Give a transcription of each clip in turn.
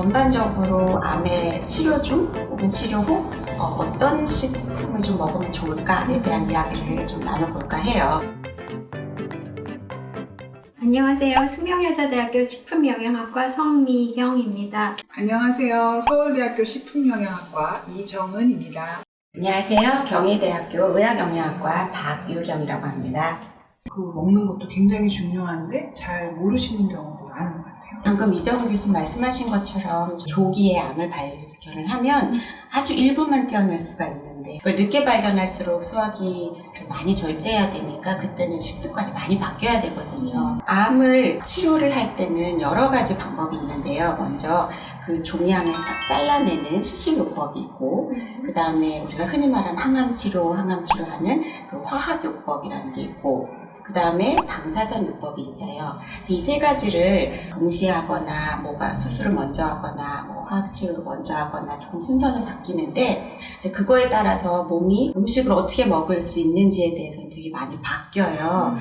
전반적으로 암의 치료 중 혹은 치료 후 어, 떤 식품을 좀 먹으면 좋을까에 대한 이야기를 좀 나눠볼까 해요. 안녕하세요. 숙명여자대학교 식품영양학과 성미경입니다. 안녕하세요. 서울대학교 식품영양학과 이정은입니다. 안녕하세요. 경희대학교 의학영양학과 박유경이라고 합니다. 그 먹는 것도 굉장히 중요한데 잘 모르시는 경우도 많은 것 같아요. 방금 이정우 교수 말씀하신 것처럼 조기에 암을 발견을 하면 아주 일부만 떼어낼 수가 있는데 그걸 늦게 발견할수록 소화기를 많이 절제해야 되니까 그때는 식습관이 많이 바뀌어야 되거든요. 암을 치료를 할 때는 여러 가지 방법이 있는데요. 먼저 그 종양을 딱 잘라내는 수술요법이 있고 그 다음에 우리가 흔히 말하는 항암 치료, 항암 치료하는 그 화학요법이라는 게 있고 그 다음에 방사선 요법이 있어요. 이 세 가지를 동시에 하거나 뭐가 수술을 먼저 하거나 뭐 화학 치료를 먼저 하거나 조금 순서는 바뀌는데 이제 그거에 따라서 몸이 음식을 어떻게 먹을 수 있는지에 대해서는 되게 많이 바뀌어요.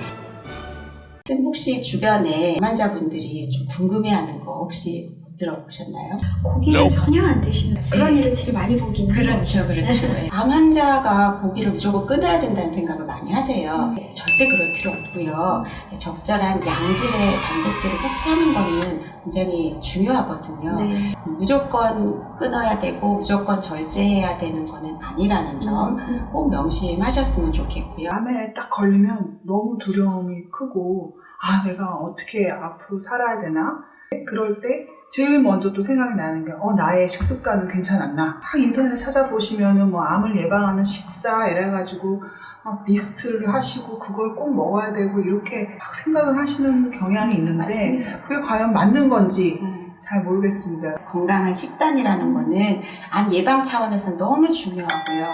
쌤 혹시 주변에 환자분들이 좀 궁금해하는 거 혹시 들어보셨나요? 고기를 전혀 안 드시는 그런 일을 제일 많이 보긴. 그렇죠, 그렇죠. 암 환자가 고기를 무조건 끊어야 된다는 생각을 많이 하세요. 절대 그럴 필요 없고요. 적절한 양질의 단백질을 섭취하는 거는 굉장히 중요하거든요. 네. 무조건 끊어야 되고 무조건 절제해야 되는 거는 아니라는 점 꼭 명심하셨으면 좋겠고요. 암에 딱 걸리면 너무 두려움이 크고 아 내가 어떻게 앞으로 살아야 되나? 그럴 때 제일 먼저 또 생각이 나는 게 어 나의 식습관은 괜찮았나? 막 인터넷에 찾아보시면은 뭐 암을 예방하는 식사 이래가지고 막 리스트를 하시고 그걸 꼭 먹어야 되고 이렇게 막 생각을 하시는 경향이 있는데 맞습니다. 그게 과연 맞는 건지 음. 잘 모르겠습니다. 건강한 식단이라는 거는 암 예방 차원에서 너무 중요하고요.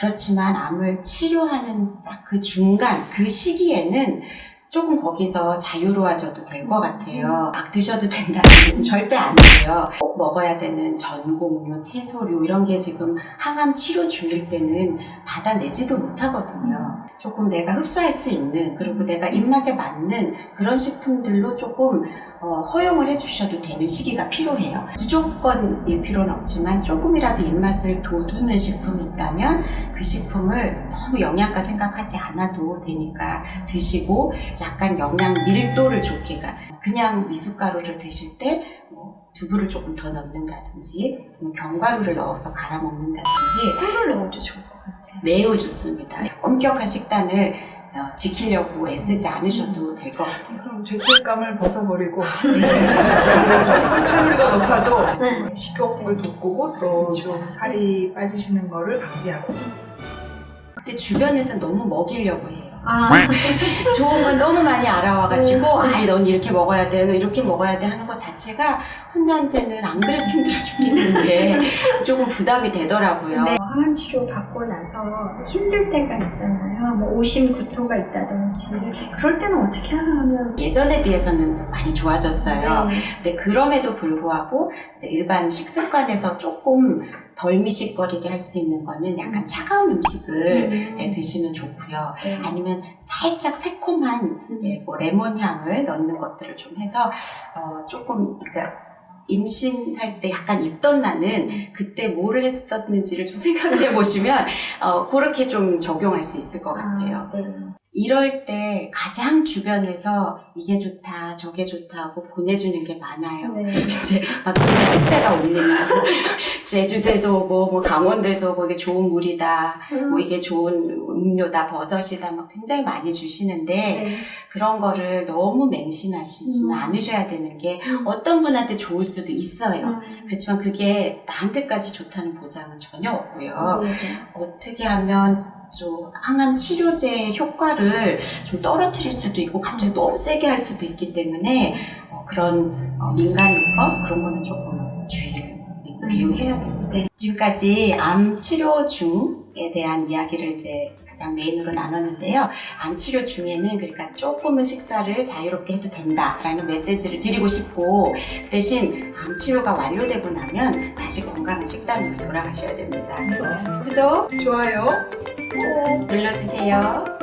그렇지만 암을 치료하는 딱 그 중간, 그 시기에는 조금 거기서 자유로워져도 될 것 같아요. 막 드셔도 된다는 뜻은 절대 아니에요. 꼭 먹어야 되는 전곡류, 채소류 이런 게 지금 항암 치료 중일 때는 받아내지도 못하거든요. 조금 내가 흡수할 수 있는 그리고 내가 입맛에 맞는 그런 식품들로 조금 어, 허용을 해주셔도 되는 시기가 필요해요. 무조건일 필요는 없지만 조금이라도 입맛을 돋우는 식품이 있다면 그 식품을 너무 영양가 생각하지 않아도 되니까 드시고 약간 영양 밀도를 좋게 가 그냥 미숫가루를 드실 때 뭐, 두부를 조금 더 넣는다든지 좀 견과류를 넣어서 갈아 먹는다든지 꿀을 넣어도 좋을 것 같아요. 매우 좋습니다. 엄격한 식단을 어, 지키려고 애쓰지 않으셔도 될 것 같아요. 그럼 죄책감을 벗어버리고 칼로리가 높아도 네. 식욕을 돋구고 또 좀 살이 빠지시는 거를 방지하고 근데 주변에서 너무 먹이려고 해요. 아, 좋은 건 너무 많이 알아와가지고 아이 넌 이렇게 먹어야 돼, 너 이렇게 먹어야 돼 하는 것 자체가 환자한테는 안 그래도 힘들어 죽겠는데 조금 부담이 되더라고요. 네. 항암 치료 받고 나서 힘들 때가 있잖아요. 뭐 오심 구토가 있다든지 그럴 때는 어떻게 하면 예전에 비해서는 많이 좋아졌어요. 네. 근데 그럼에도 불구하고 이제 일반 식습관에서 조금 덜 미식거리게 할 수 있는 거는 약간 차가운 음식을 음. 네, 드시면 좋고요. 네. 아니면 살짝 새콤한 예, 뭐 레몬 향을 넣는 것들을 좀 해서 어, 조금 그러니까 임신할 때 약간 입덧 나는 그때 뭐를 했었는지를 좀 생각을 해보시면 어, 그렇게 좀 적용할 수 있을 것 같아요. 아, 네. 이럴 때 가장 주변에서 이게 좋다 저게 좋다 하고 보내주는 게 많아요. 네. 이제 막 집에 택배가 뭐 제주도에서 오고 뭐 강원도에서 오고 이게 좋은 물이다 뭐 이게 좋은 음료다 버섯이다 막 굉장히 많이 주시는데 네. 그런 거를 너무 맹신하시지는 음. 않으셔야 되는 게 어떤 분한테 좋을 수도 있어요. 음. 그렇지만 그게 나한테까지 좋다는 보장은 전혀 없고요. 네. 어떻게 하면 좀 항암 치료제의 효과를 좀 떨어뜨릴 수도 있고 갑자기 너무 세게 할 수도 있기 때문에 어, 그런 어, 민간요법 그런 거는 조금 주의를 기울여야 됩니다. 지금까지 암 치료 중에 대한 이야기를 이제 가장 메인으로 나눴는데요. 암 치료 중에는 그러니까 조금은 식사를 자유롭게 해도 된다라는 메시지를 드리고 싶고 그 대신 암 치료가 완료되고 나면 다시 건강한 식단으로 돌아가셔야 됩니다. 구독 좋아요. 꼭 눌러주세요.